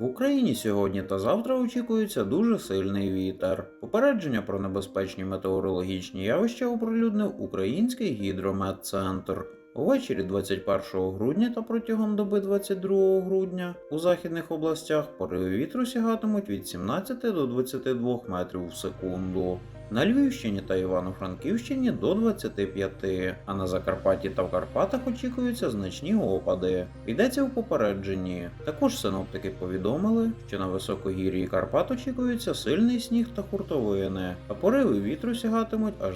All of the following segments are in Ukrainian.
В Україні сьогодні та завтра очікується дуже сильний вітер. Попередження про небезпечні метеорологічні явища оприлюднив Український гідрометцентр. Увечері 21 грудня та протягом доби 22 грудня у західних областях пориви вітру сягатимуть від 17 до 22 метрів в секунду. На Львівщині та Івано-Франківщині до 25, а на Закарпатті та в Карпатах очікуються значні опади. Йдеться у попередженні. Також синоптики повідомили, що на високогір'ї Карпат очікується сильний сніг та хуртовини, а пориви вітру сягатимуть аж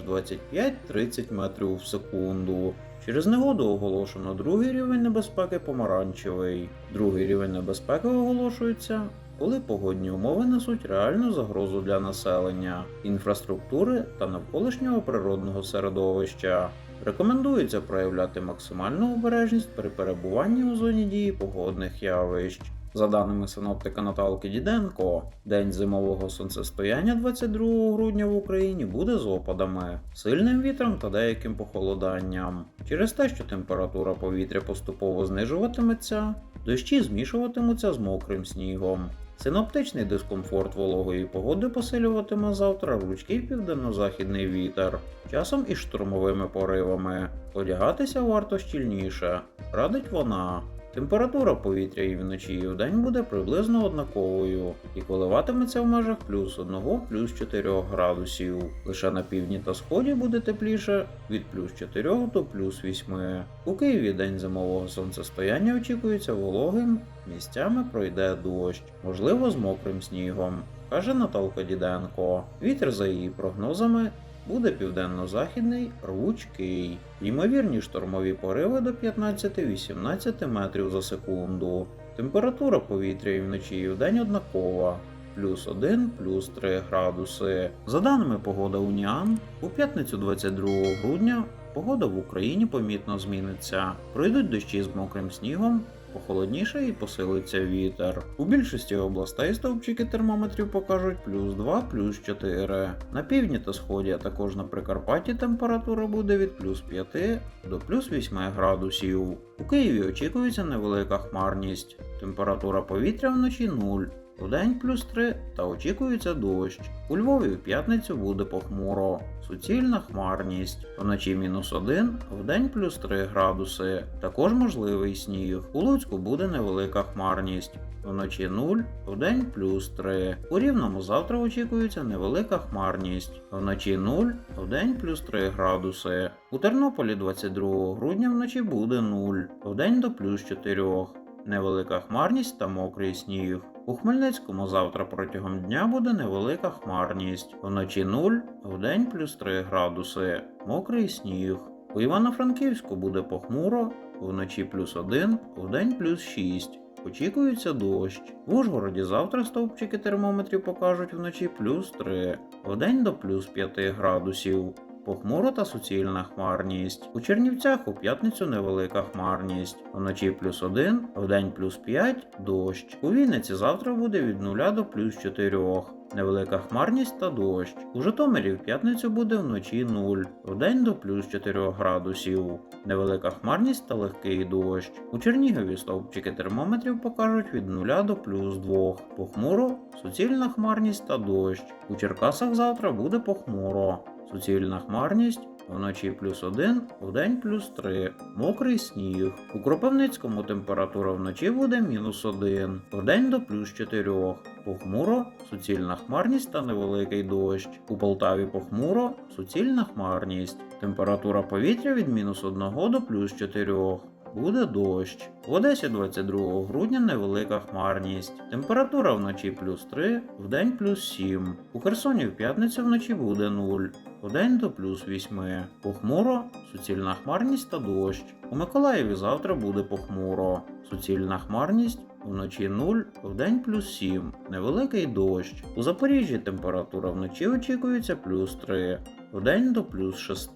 25-30 метрів в секунду. Через негоду оголошено другий рівень небезпеки помаранчевий. Другий рівень небезпеки оголошується, коли погодні умови несуть реальну загрозу для населення, інфраструктури та навколишнього природного середовища. Рекомендується проявляти максимальну обережність при перебуванні у зоні дії погодних явищ. За даними синоптика Наталки Діденко, день зимового сонцестояння 22 грудня в Україні буде з опадами, сильним вітром та деяким похолоданням. Через те, що температура повітря поступово знижуватиметься, дощі змішуватимуться з мокрим снігом. Синоптичний дискомфорт вологої погоди посилюватиме завтра ручкий південно-західний вітер, часом із штурмовими поривами. Одягатися варто щільніше, радить вона. Температура повітря і вночі і вдень буде приблизно однаковою і коливатиметься в межах плюс 1 плюс 4 градусів. Лише на півдні та сході буде тепліше від плюс 4 до плюс 8. У Києві день зимового сонцестояння очікується вологим, місцями пройде дощ, можливо з мокрим снігом, каже Наталка Діденко. Вітер за її прогнозами буде південно-західний рвучкий. Ймовірні штормові пориви до 15-18 метрів за секунду. Температура повітря і вночі і вдень однакова. Плюс 1, плюс 3 градуси. За даними погода Уніан, у п'ятницю 22 грудня погода в Україні помітно зміниться. Пройдуть дощі з мокрим снігом, похолодніше і посилиться вітер. У більшості областей стовпчики термометрів покажуть плюс 2, плюс 4. На півдні та сході, а також на Прикарпатті температура буде від плюс 5 до плюс 8 градусів. У Києві очікується невелика хмарність. Температура повітря вночі 0. Вдень плюс 3 та очікується дощ. У Львові в п'ятницю буде похмуро. Суцільна хмарність. Вночі мінус 1, вдень плюс 3 градуси. Також можливий сніг. У Луцьку буде невелика хмарність. Вночі 0, вдень плюс 3. У Рівному завтра очікується невелика хмарність. Вночі 0, вдень плюс 3 градуси. У Тернополі 22 грудня вночі буде 0, вдень до плюс 4. Невелика хмарність та мокрий сніг. У Хмельницькому завтра протягом дня буде невелика хмарність. Вночі 0, вдень плюс 3 градуси. Мокрий сніг. У Івано-Франківську буде похмуро, вночі плюс 1, вдень плюс 6. Очікується дощ. В Ужгороді завтра стовпчики термометрів покажуть вночі плюс 3, вдень до плюс 5 градусів. Похмуро та суцільна хмарність. У Чернівцях у п'ятницю невелика хмарність. Вночі плюс 1, вдень плюс 5, дощ. У Вінниці завтра буде від 0 до плюс 4. Невелика хмарність та дощ. У Житомирі в п'ятницю буде вночі 0, вдень до плюс 4 градусів. Невелика хмарність та легкий дощ. У Чернігові стовпчики термометрів покажуть від 0 до плюс 2. Похмуро, суцільна хмарність та дощ. У Черкасах завтра буде похмуро. Суцільна хмарність, вночі плюс 1, вдень плюс 3, мокрий сніг. У Кропивницькому температура вночі буде мінус 1, вдень до плюс 4. Похмуро, суцільна хмарність та невеликий дощ. У Полтаві похмуро, суцільна хмарність. Температура повітря від мінус 1 до плюс 4. Буде дощ. В Одесі 22 грудня невелика хмарність. Температура вночі плюс 3, вдень плюс 7. У Херсоні в п'ятницю вночі буде 0, вдень до плюс 8. Похмуро, суцільна хмарність та дощ. У Миколаєві завтра буде похмуро. Суцільна хмарність. Вночі 0, вдень плюс 7, невеликий дощ. У Запоріжжі температура вночі очікується плюс 3, вдень до плюс 6.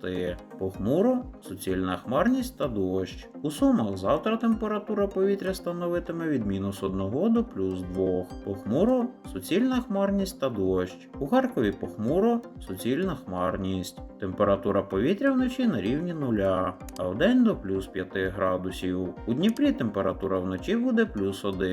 Похмуро, суцільна хмарність та дощ. У Сумах завтра температура повітря становитиме від мінус 1 до плюс 2. Похмуро, суцільна хмарність та дощ. У Харкові похмуро, суцільна хмарність. Температура повітря вночі на рівні нуля, а вдень до плюс 5 градусів. У Дніпрі температура вночі буде плюс 1,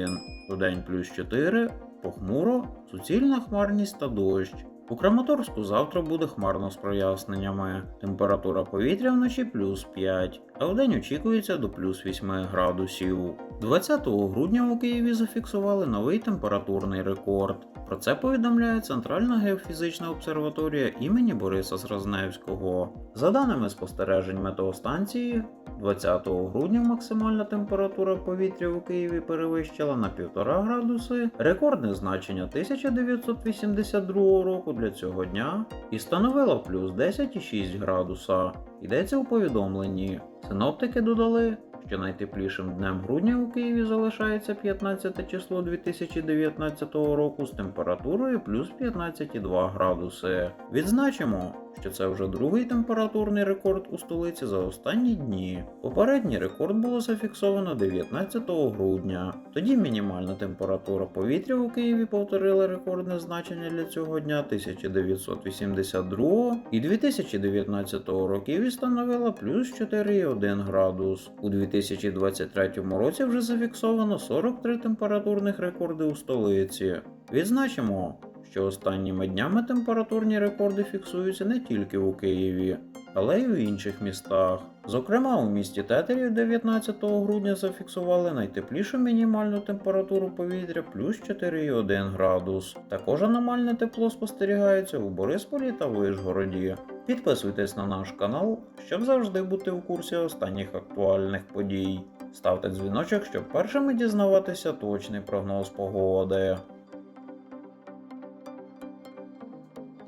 вдень плюс 4, похмуро, суцільна хмарність та дощ. У Краматорську завтра буде хмарно з проясненнями. Температура повітря вночі плюс 5, а вдень очікується до плюс 8 градусів. 20 грудня у Києві зафіксували новий температурний рекорд. Про це повідомляє Центральна геофізична обсерваторія імені Бориса Зразневського. За даними спостережень метеостанції, 20 грудня максимальна температура повітря у Києві перевищила на 1,5 градуси, рекордне значення 1982 року для цього дня і становила плюс 10,6 градуса. Йдеться у повідомленні. Синоптики додали, що найтеплішим днем грудня у Києві залишається 15 число 2019 року з температурою плюс 15,2 градуси. Відзначимо, що це вже другий температурний рекорд у столиці за останні дні. Попередній рекорд було зафіксовано 19 грудня. Тоді мінімальна температура повітря у Києві повторила рекордне значення для цього дня 1982 і 2019 років і становила плюс 4,1 градус. У 2023 році вже зафіксовано 43 температурних рекорди у столиці. Відзначимо, що останніми днями температурні рекорди фіксуються не тільки у Києві, але й у інших містах. Зокрема, у місті Тетерів 19 грудня зафіксували найтеплішу мінімальну температуру повітря плюс 4,1 градус. Також аномальне тепло спостерігається у Борисполі та Вишгороді. Підписуйтесь на наш канал, щоб завжди бути у курсі останніх актуальних подій. Ставте дзвіночок, щоб першими дізнаватися точний прогноз погоди.